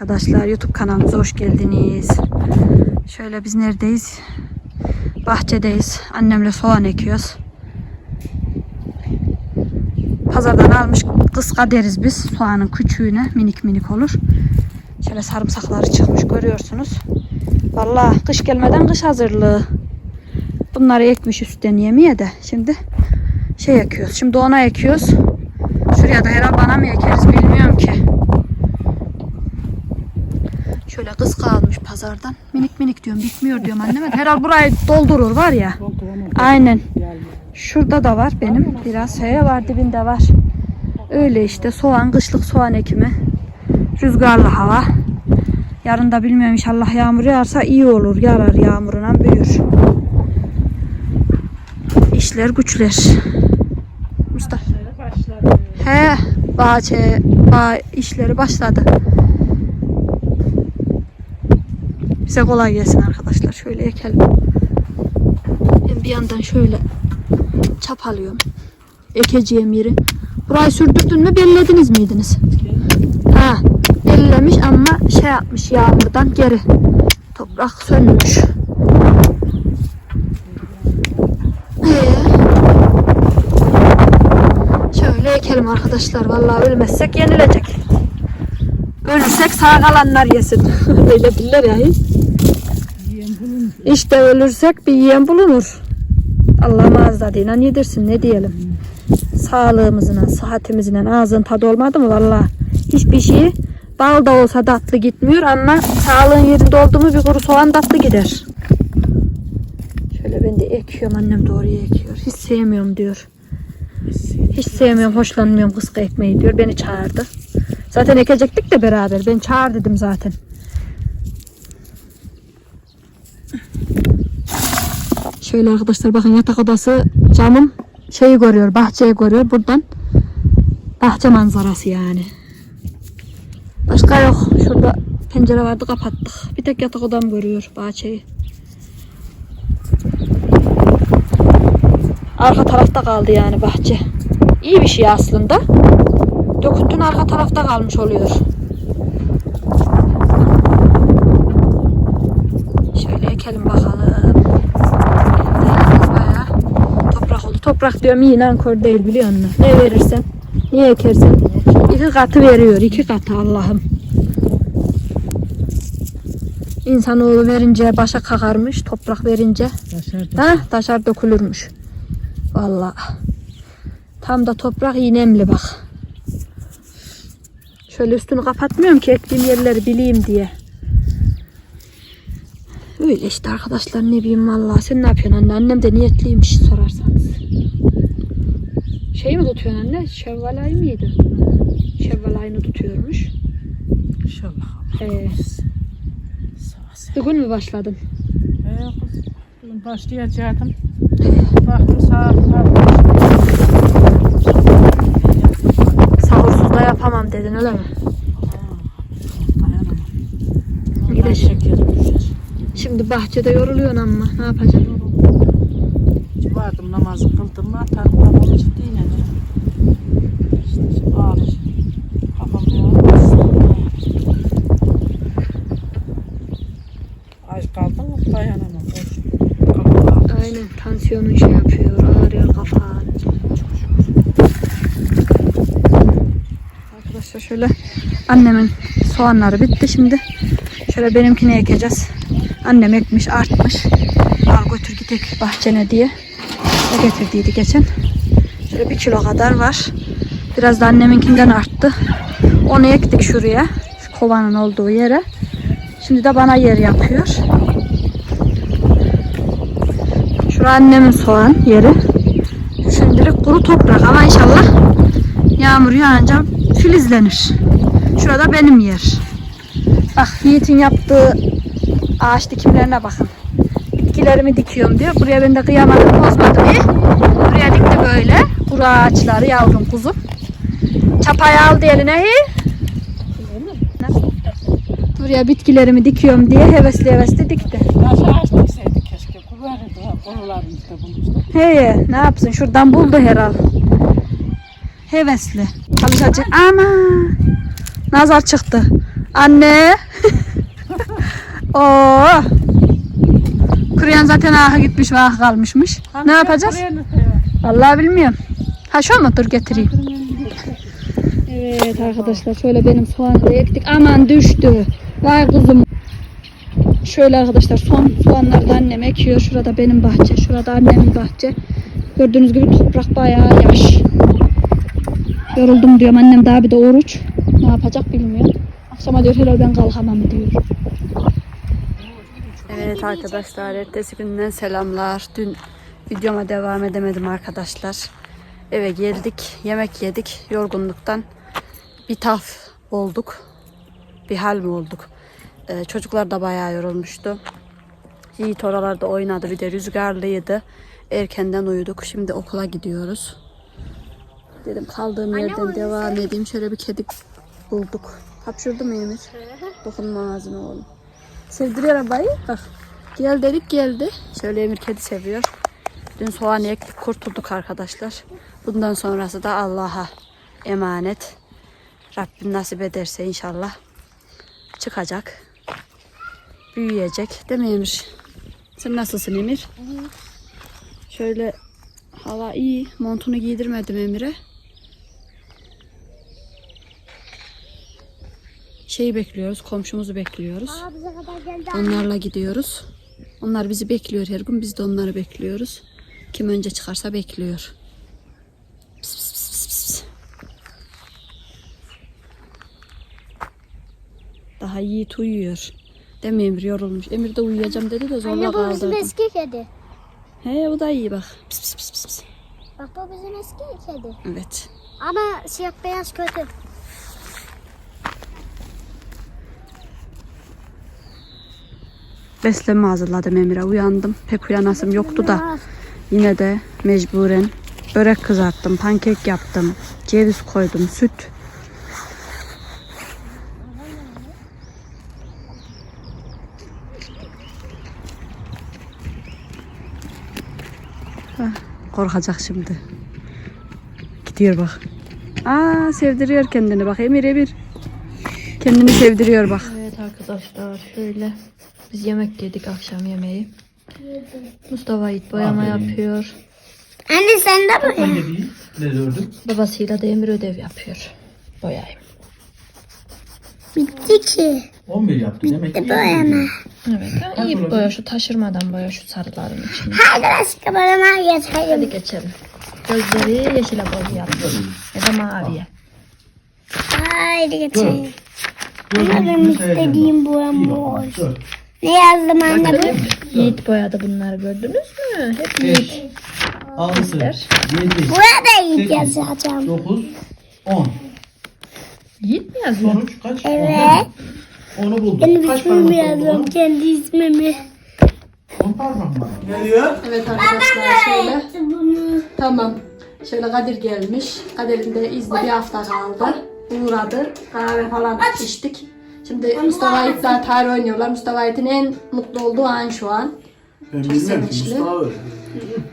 Arkadaşlar YouTube kanalımıza hoş geldiniz. Şöyle biz neredeyiz? Bahçedeyiz. Annemle soğan ekiyoruz. Pazardan almış kıska deriz biz. Soğanın küçüğüne minik minik olur. Şöyle sarımsakları çıkmış görüyorsunuz. Vallahi kış gelmeden kış hazırlığı. Bunları ekmiş üstten yemeye de. Şimdi şey ekiyoruz. Şimdi ona ekiyoruz. Şuraya da herhalde bana mı ekeriz bilmiyorum ki. Şöyle kız kalmış pazardan. Minik minik diyorum bitmiyor diyorum anneme. Herhal burayı doldurur var ya. Aynen. Şurada da var benim. Biraz şeye var dibinde var. Öyle işte soğan kışlık soğan ekimi. Rüzgarlı hava. Yarın da bilmiyorum inşallah yağmur yağarsa iyi olur. Yarar yağmuruna büyür. İşler güçler. Mustafa. He, bahçe, bağ işleri başladı. Bize kolay gelsin arkadaşlar. Şöyle ekelim. Ben bir yandan şöyle çapalıyorum. Ekeceğim yeri. Burayı sürdürdün mü bellediniz miydiniz? Ha, bellemiş ama şey yapmış yağmurdan geri. Toprak sönmüş. Ee, şöyle ekelim arkadaşlar. Vallahi ölmezsek yenilecek. Ölürsek sağ kalanlar yesin. Öyle bilirler ya. İşte ölürsek bir yiyen bulunur. Allah mazda deyin. yedirsin ne diyelim. Sağlığımızla, sıhhatimizle ağzın tadı olmadı mı valla? Hiçbir şey bal da olsa tatlı gitmiyor ama sağlığın yerinde oldu mu bir kuru soğan tatlı gider. Şöyle ben de ekiyorum annem doğruya ekiyor. Hiç sevmiyorum diyor. Hiç sevmiyorum, hoşlanmıyorum kıska ekmeği diyor. Beni çağırdı. Zaten ekecektik de beraber. Ben çağır dedim zaten. Şöyle arkadaşlar bakın yatak odası camım şeyi görüyor, bahçeyi görüyor. Buradan bahçe manzarası yani. Başka yok. Şurada pencere vardı kapattık. Bir tek yatak odam görüyor bahçeyi. Arka tarafta kaldı yani bahçe. İyi bir şey aslında. Döküntün arka tarafta kalmış oluyor. Şöyle ekelim bakalım. Ellerimiz bayağı toprak diyorum iyi nankör değil biliyor musun? Ne verirsen, niye ekersen. iki katı veriyor. iki katı Allah'ım. İnsanoğlu verince başa kakarmış. Toprak verince ha, taşar dökülürmüş. Vallahi. Tam da toprak iğnemli bak. Şöyle üstünü kapatmıyorum ki ektiğim yerleri bileyim diye. Öyle işte arkadaşlar ne bileyim vallahi. Sen ne yapıyorsun anne? Annem de niyetliymiş sorarsanız. Şey mi tutuyorsun anne? Şevval ayı mıydı? Şevval ayını tutuyormuş. İnşallah. Ee, bugün mü başladın? Ee, kız, bugün başlayacaktım. Baktım saat Sahursuz da yapamam dedin öyle mi? Düşer. Şimdi bahçede yoruluyorsun ama ne yapacaksın? Vardım namazı kıldım mı atarım babamı ciddiyle. İşte ağrır. Kafam yorulmaz. Aç kaldın mı dayanamam. Aynen tansiyonun şey yapıyor, ağrıyor kafan. Arkadaşlar şöyle annemin soğanları bitti şimdi. Şöyle benimkini ekeceğiz. Annem ekmiş, artmış. Al götür gidek bahçene diye. O getirdiydi geçen. Şöyle bir kilo kadar var. Biraz da anneminkinden arttı. Onu ektik şuraya. Şu kovanın olduğu yere. Şimdi de bana yer yapıyor. Şura annemin soğan yeri. Şimdilik kuru toprak ama inşallah yağmur yağınca filizlenir. Şurada benim yer. Bak Yiğit'in yaptığı ağaç dikimlerine bakın. Bitkilerimi dikiyorum diyor. Buraya ben de kıyamadım bozmadım. İyi. Buraya dikti böyle. Kuru ağaçları yavrum kuzum. Çapayı aldı eline. iyi. Buraya bitkilerimi dikiyorum diye hevesli hevesli dikti. Yaş ağaç dikseydik keşke. Kullanırdı. Konularımızda bulmuştuk. He ne yapsın şuradan buldu herhal. Hevesli. Çalışacak ama nazar çıktı. Anne. Oo. Kuruyan zaten aha gitmiş ve aha kalmışmış. Ne yapacağız? Vallahi bilmiyorum. Ha şu mu? Dur getireyim. Evet arkadaşlar şöyle benim soğanı ektik. Aman düştü. Vay kızım. Şöyle arkadaşlar son soğanları da annem ekiyor. Şurada benim bahçe. Şurada annemin bahçe. Gördüğünüz gibi toprak bayağı yaş. Yoruldum diyorum. Annem daha bir de oruç. Ne yapacak bilmiyorum. Akşama diyor helal ben kalkamam diyor. Evet arkadaşlar ertesi günden selamlar. Dün videoma devam edemedim arkadaşlar. Eve geldik. Yemek yedik. Yorgunluktan bir taf olduk. Bir hal mi olduk? Ee, çocuklar da bayağı yorulmuştu. Yiğit oralarda oynadı. Bir de rüzgarlıydı. Erkenden uyuduk. Şimdi okula gidiyoruz. Dedim kaldığım yerden devam edeyim. Şöyle bir kedi bulduk. Hapşurdu mu Emir? Dokunma ağzına oğlum. Sevdiriyor arabayı. Bak. Gel dedik geldi. Şöyle Emir kedi seviyor. Dün soğan ektik kurtulduk arkadaşlar. Bundan sonrası da Allah'a emanet. Rabbim nasip ederse inşallah çıkacak. Büyüyecek. Değil mi Emir? Sen nasılsın Emir? Şöyle hava iyi. Montunu giydirmedim Emir'e. Şeyi bekliyoruz. Komşumuzu bekliyoruz. Onlarla gidiyoruz. Onlar bizi bekliyor her gün. Biz de onları bekliyoruz. Kim önce çıkarsa bekliyor. Pıs pıs pıs pıs pıs. Daha Yiğit uyuyor. Değil mi Emir yorulmuş. Emir de uyuyacağım dedi de zorla Anne bu bizim kaldırdım. eski kedi. He bu da iyi bak. Pıs pıs pıs pıs. Bak bu bizim eski kedi. Evet. Ama siyah beyaz kötü. Besleme hazırladım Emir'e. Uyandım. Pek uyanasım yoktu da. Yine de mecburen börek kızarttım, pankek yaptım, ceviz koydum, süt. Hah, Korkacak şimdi. Gidiyor bak. Aa sevdiriyor kendini bak Emir Emir. Kendini sevdiriyor bak. Evet arkadaşlar şöyle biz yemek yedik akşam yemeği. Mustafa Yiğit boyama yapıyor. Anne sen de mi? Hangi değil? Ne gördüm? Babasıyla da Emir ödev yapıyor. Boyayım. Bitti ki. 11 yaptı demek ki. Boyama. Evet ha, iyi boya şu taşırmadan boya şu sarıların içine. Hadi başka boyama geçelim. Hadi geçelim. Gözleri yeşile boyayalım. Ya da maviye. Haydi geçelim. Ama benim istediğim boyama o. Ne yazdım anne bu? Yiğit boyadı bunları gördünüz mü? Hep Yiğit. 5, 6, 7, Burada iyi yazacağım. 9, 10. Yiğit mi yazıyor? Sonuç kaç? Evet. 10'u buldum. Benim kaç ismimi parmak yazıyorum. Kendi ismimi. 10 parmak mı? Geliyor. Evet arkadaşlar şöyle. Bunu. Tamam. Şöyle Kadir gelmiş. Kadir'in de izni bir hafta kaldı. Uğradı. Kahve falan içtik. Şimdi Mustafa Yiğit'le tarih oynuyorlar. Mustafa Yiğit'in en mutlu olduğu an şu an. Ben Çok bilmiyorum ki sevinçli. Mustafa.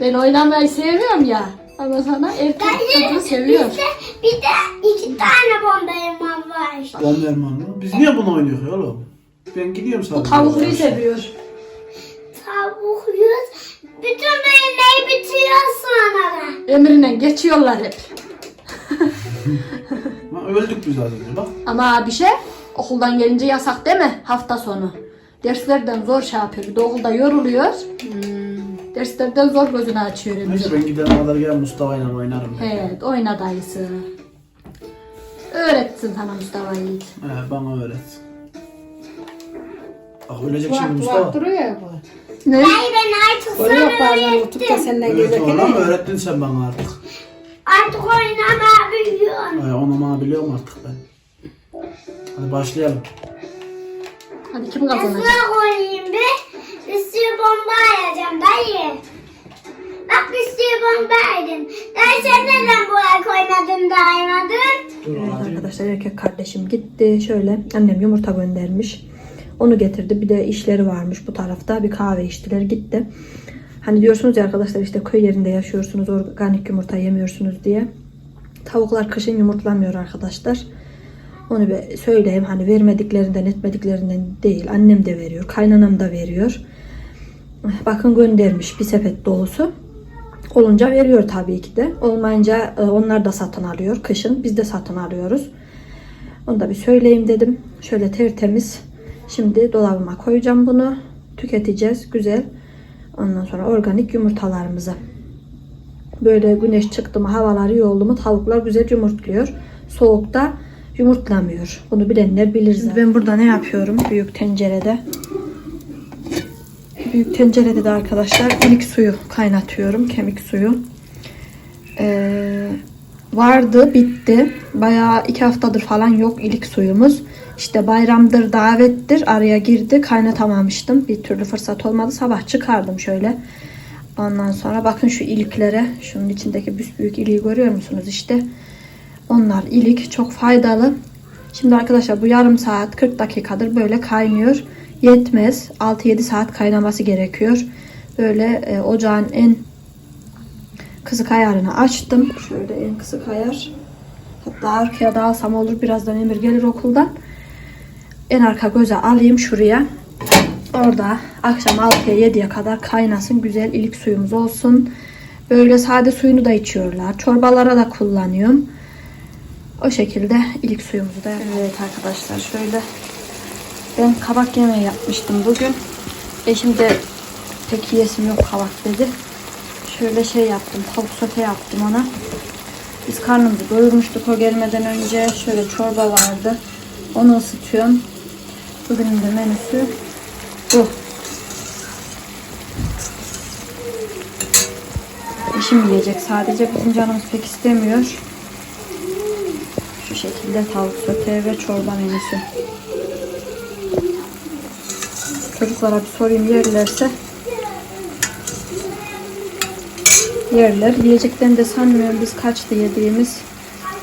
Ben oynamayı seviyorum ya. Ama sana erkek çocuğu seviyor. Bir de iki tane bombayım var işte. Bomberman mı? Biz niye bunu oynuyoruz ya oğlum? Ben gidiyorum sadece. Tavukluyu seviyor. Tavuk yüz. Bütün yemeği bitiriyor sonra. Emrine geçiyorlar hep. Öldük biz az önce bak. Ama bir şey okuldan gelince yasak değil mi? Hafta sonu. Derslerden zor şey yapıyor. Bir de okulda yoruluyor. Derslerden zor gözünü açıyor. Neyse ben gidene kadar gel Mustafa ile oynarım. Evet, oyna dayısı. Öğretsin sana Mustafa Yiğit. He, bana öğret. Bak ölecek şimdi Mustafa. duruyor ya bu. Ne? Ay ben artık Böyle sana bazen tutup da senden Evet gelirken. oğlum öğrettin sen bana artık. Artık oynama biliyorum. He, onu bana biliyorum artık ben. Hadi başlayalım. Hadi kim kazanacak? Nasıl koyayım bir? Sürü bomba ayacağım dayı. Bak sürü bomba aydım. Dayı sen neden buraya koymadın da aymadın? Dur Evet arkadaşlar erkek kardeşim gitti. Şöyle annem yumurta göndermiş. Onu getirdi. Bir de işleri varmış bu tarafta. Bir kahve içtiler gitti. Hani diyorsunuz ya arkadaşlar işte köy yerinde yaşıyorsunuz organik yumurta yemiyorsunuz diye. Tavuklar kışın yumurtlamıyor arkadaşlar. Onu bir söyleyeyim hani vermediklerinden etmediklerinden değil. Annem de veriyor. Kaynanam da veriyor. Bakın göndermiş bir sepet dolusu. Olunca veriyor tabii ki de. Olmayınca e, onlar da satın alıyor. Kışın biz de satın alıyoruz. Onu da bir söyleyeyim dedim. Şöyle tertemiz. Şimdi dolabıma koyacağım bunu. Tüketeceğiz. Güzel. Ondan sonra organik yumurtalarımızı. Böyle güneş çıktı mı havalar iyi oldu mu tavuklar güzel yumurtluyor. Soğukta yumurtlamıyor. Bunu bilenler bilir zaten. Ben burada ne yapıyorum? Büyük tencerede. Büyük tencerede de arkadaşlar ilik suyu kaynatıyorum. Kemik suyu. Ee, vardı bitti. Bayağı iki haftadır falan yok ilik suyumuz. İşte bayramdır davettir araya girdi kaynatamamıştım. Bir türlü fırsat olmadı. Sabah çıkardım şöyle. Ondan sonra bakın şu iliklere. Şunun içindeki büyük iliği görüyor musunuz işte. Onlar ilik çok faydalı. Şimdi arkadaşlar bu yarım saat 40 dakikadır böyle kaynıyor. Yetmez. 6-7 saat kaynaması gerekiyor. Böyle e, ocağın en kısık ayarını açtım. Şöyle en kısık ayar. Hatta arkaya da alsam olur. Birazdan Emir gelir okuldan. En arka göze alayım şuraya. Orada akşam 6'ya 7'ye kadar kaynasın. Güzel ilik suyumuz olsun. Böyle sade suyunu da içiyorlar. Çorbalara da kullanıyorum. O şekilde ilik suyumuzu da yapalım. Evet arkadaşlar şöyle ben kabak yemeği yapmıştım bugün. Eşim de pek yiyesim yok kabak dedi. Şöyle şey yaptım. Tavuk sote yaptım ona. Biz karnımızı doyurmuştuk o gelmeden önce. Şöyle çorba vardı. Onu ısıtıyorum. Bugünün de menüsü bu. Eşim yiyecek sadece. Bizim canımız pek istemiyor. Şekilde tavuk sote ve çorba menüsü. Çocuklara bir sorayım yerlerse yerler. Yiyeceklerini de sanmıyorum. Biz kaçtı yediğimiz?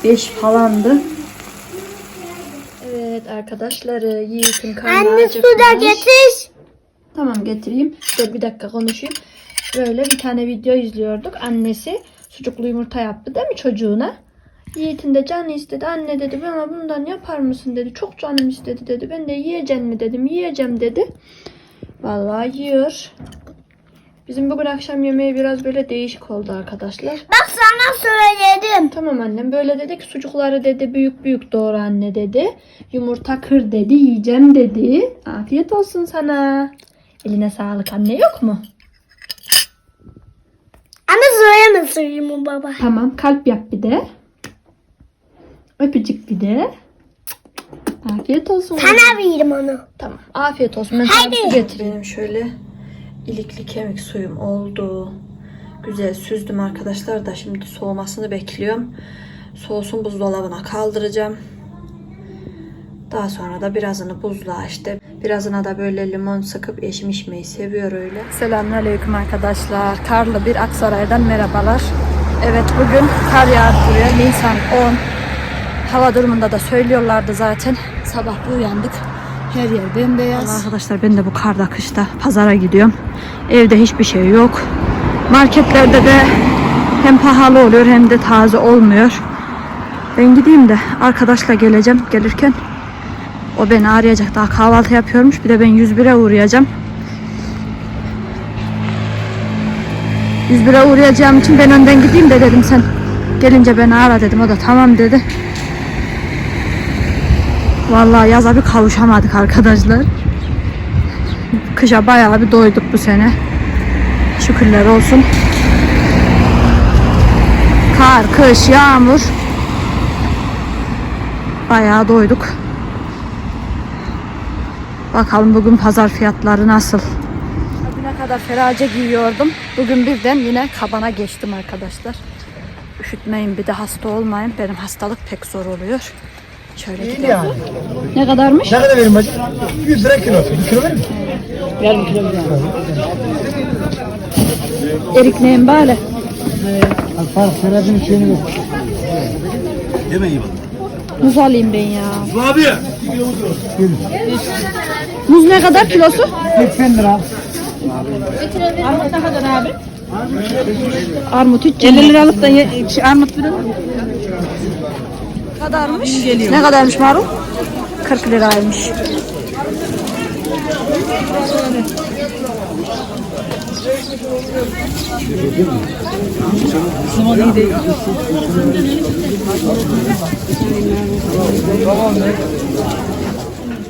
5 falandı. Evet arkadaşlar Yiğit'in karnı Anne su da getir. Tamam getireyim. Dur bir dakika konuşayım. Böyle bir tane video izliyorduk. Annesi sucuklu yumurta yaptı değil mi çocuğuna? Yiğit'in de canı istedi. Anne dedi bana bundan yapar mısın dedi. Çok canım istedi dedi. Ben de yiyeceğim mi dedim. Yiyeceğim dedi. Vallahi yiyor. Bizim bugün akşam yemeği biraz böyle değişik oldu arkadaşlar. Bak sana söyledim. Tamam annem böyle dedi ki sucukları dedi büyük büyük doğru anne dedi. Yumurta kır dedi yiyeceğim dedi. Afiyet olsun sana. Eline sağlık anne yok mu? Ama söylemesin baba. Tamam kalp yap bir de. Öpücük bir de. Afiyet olsun. Sana veririm onu. Tamam afiyet olsun. Ben Hadi. su getireyim. Benim şöyle ilikli kemik suyum oldu. Güzel süzdüm arkadaşlar da şimdi soğumasını bekliyorum. Soğusun buzdolabına kaldıracağım. Daha sonra da birazını buzluğa işte birazına da böyle limon sıkıp eşim içmeyi seviyor öyle. Selamünaleyküm arkadaşlar. Karlı bir Aksaray'dan merhabalar. Evet bugün kar yağdırıyor. Nisan 10. Hava durumunda da söylüyorlardı zaten. Sabah bir uyandık. Her yer bembeyaz. Arkadaşlar ben de bu karda kışta pazara gidiyorum. Evde hiçbir şey yok. Marketlerde de hem pahalı oluyor hem de taze olmuyor. Ben gideyim de arkadaşla geleceğim gelirken. O beni arayacak. Daha kahvaltı yapıyormuş. Bir de ben 101'e uğrayacağım. 101'e uğrayacağım için ben önden gideyim de dedim sen gelince beni ara dedim. O da tamam dedi. Vallahi yaza bir kavuşamadık arkadaşlar. Kışa bayağı bir doyduk bu sene. Şükürler olsun. Kar, kış, yağmur. Bayağı doyduk. Bakalım bugün pazar fiyatları nasıl? Bugüne kadar ferace giyiyordum. Bugün birden yine kabana geçtim arkadaşlar. Üşütmeyin bir de hasta olmayın. Benim hastalık pek zor oluyor. Şöyle gidelim. Yani. Ne kadarmış? Ne kadar verim bacım? 100 lira kilo. Bir kilo verir mi? Erik neyin bari? Fark Serhat'ın şeyini ver. Muz alayım ben ya. Abi. Muz ne kadar kilosu? 80 lira. Armut 3 50 liralık da şey, armut bir Ne kadarmış? Ne kadarmış marul? 40 liraymış.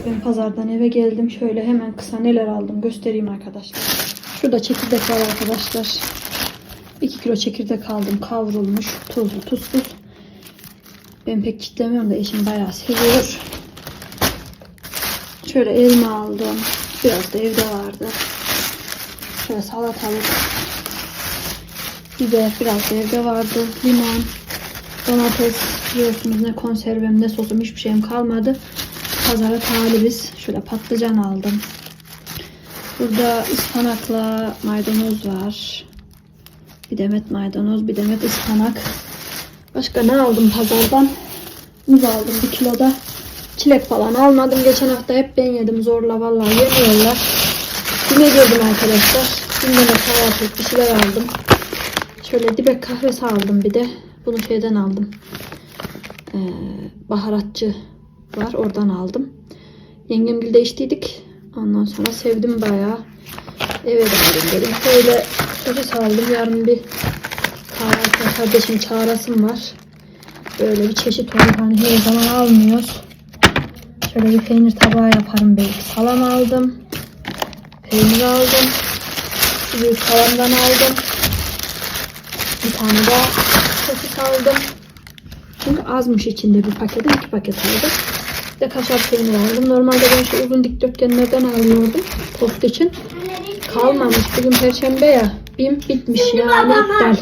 Ben pazardan eve geldim. Şöyle hemen kısa neler aldım göstereyim arkadaşlar. Şurada çekirdek var arkadaşlar. 2 kilo çekirdek aldım. Kavrulmuş. Tuzlu tuzsuz. Ben pek kitlemiyorum da eşim bayağı seviyor. Şöyle elma aldım. Biraz da evde vardı. Şöyle salatalık. Biber biraz da evde vardı. Limon. Domates. Biliyorsunuz ne konservem ne sosum hiçbir şeyim kalmadı. Pazara talibiz. Şöyle patlıcan aldım. Burada ıspanakla maydanoz var. Bir demet maydanoz, bir demet ıspanak. Başka ne aldım pazardan? Muz aldım bir kiloda. Çilek falan almadım. Geçen hafta hep ben yedim zorla vallahi yemiyorlar. Yine gördüm arkadaşlar. Yine de kahvaltılık bir şeyler aldım. Şöyle dibek kahvesi aldım bir de. Bunu şeyden aldım. Ee, baharatçı var. Oradan aldım. Yengemgil de içtiydik. Ondan sonra sevdim bayağı. Eve de aldım dedim. Şöyle sosis aldım. Yarın bir kahvaltı kardeşim çağırasım var. Böyle bir çeşit var. Hani her zaman almıyoruz. Şöyle bir peynir tabağı yaparım belki. Salam aldım. Peynir aldım. Bir salamdan aldım. Bir tane daha sosis aldım. Çünkü azmış içinde bir pakete iki paket aldım. Bir de kaşar peynir aldım. Normalde ben şu uzun dikdörtgenlerden alıyordum tost için. Kalmamış. Bugün perşembe ya. Bim bitmiş yani iptal.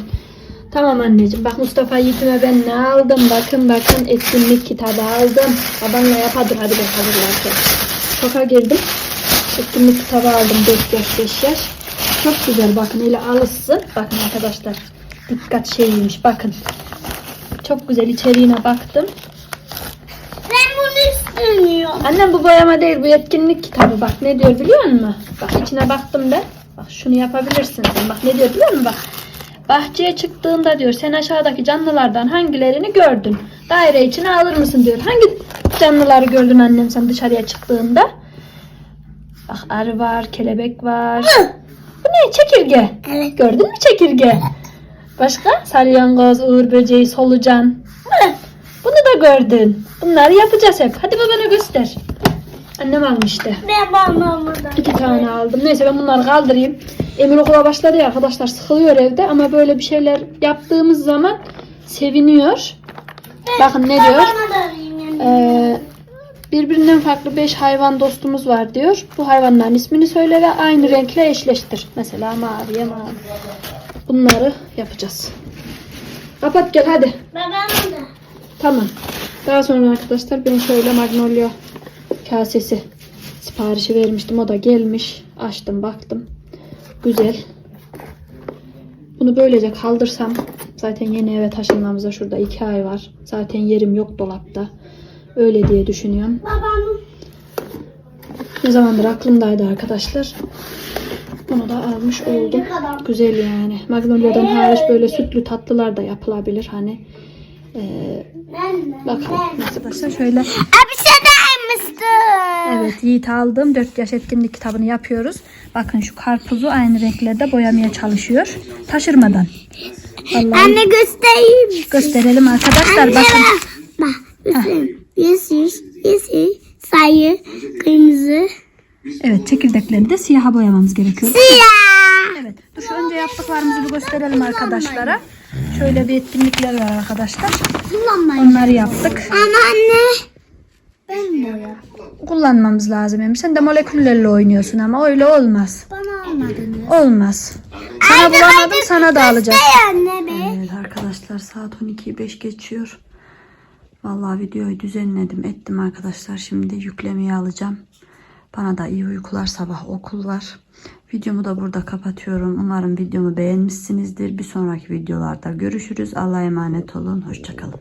Tamam anneciğim. Bak Mustafa Yiğit'ime ben ne aldım? Bakın bakın etkinlik kitabı aldım. Babanla yapadır hadi ben hazırlarken. Şoka girdim. Etkinlik kitabı aldım 4 yaş 5 yaş. Çok güzel bakın öyle alışsın. Bakın arkadaşlar. Dikkat şeyiymiş bakın. Çok güzel içeriğine baktım. Ben bunu istemiyorum. Annem bu boyama değil bu etkinlik kitabı bak ne diyor biliyor musun? Bak içine baktım ben. Bak şunu yapabilirsin sen. Bak ne diyor biliyor musun? Bak. Bahçeye çıktığında diyor sen aşağıdaki canlılardan hangilerini gördün? Daire içine alır mısın diyor. Hangi canlıları gördün annem sen dışarıya çıktığında? Bak arı var, kelebek var. Bu ne? Çekirge. Evet. Gördün mü çekirge? Başka? Salyangoz, uğur böceği, solucan. Heh, Bunu da gördün. Bunları yapacağız hep. Hadi babana göster. Annem almıştı. Ben babamdan. İki tane aldım. Neyse ben bunları kaldırayım. Emir okula başladı ya arkadaşlar sıkılıyor evde ama böyle bir şeyler yaptığımız zaman seviniyor. Bakın ne diyor? Ee, birbirinden farklı 5 hayvan dostumuz var diyor. Bu hayvanların ismini söyle ve aynı renkle eşleştir. Mesela maviye mavi. Bunları yapacağız. Kapat gel hadi. Babama da. Tamam. Daha sonra arkadaşlar ben şöyle magnolia kasesi siparişi vermiştim. O da gelmiş. Açtım baktım. Güzel. Bunu böylece kaldırsam zaten yeni eve taşınmamıza şurada iki ay var. Zaten yerim yok dolapta. Öyle diye düşünüyorum. Babamın. Ne zamandır aklımdaydı arkadaşlar. Bunu da almış oldum. Güzel yani. Magnolia'dan hariç böyle sütlü tatlılar da yapılabilir. Hani de. bakalım. Arkadaşlar şöyle Abi sen almıştın. Evet Yiğit aldım. 4 yaş etkinlik kitabını yapıyoruz. Bakın şu karpuzu aynı renklerde boyamaya çalışıyor. Taşırmadan. Vallahi Anne göstereyim. gösterelim arkadaşlar. Bakın. Bak. Yeşil. Yeşil. Sayı. Kırmızı. Evet çekirdekleri de siyaha boyamamız gerekiyor. Siyah. Evet. Dur şu önce yaptıklarımızı bir gösterelim arkadaşlara. Şöyle bir etkinlikler var arkadaşlar. Onları yaptık. Ama anne. Ben boya. Kullanmamız lazım. Hem sen de moleküllerle oynuyorsun ama öyle olmaz. Bana almadınız. Olmaz. Sana bulamadım sana da alacağım. Ey anne be. Evet arkadaşlar saat 12'yi 5 geçiyor. Vallahi videoyu düzenledim ettim arkadaşlar. Şimdi yüklemeyi alacağım. Bana da iyi uykular sabah okul var. Videomu da burada kapatıyorum. Umarım videomu beğenmişsinizdir. Bir sonraki videolarda görüşürüz. Allah'a emanet olun. Hoşçakalın.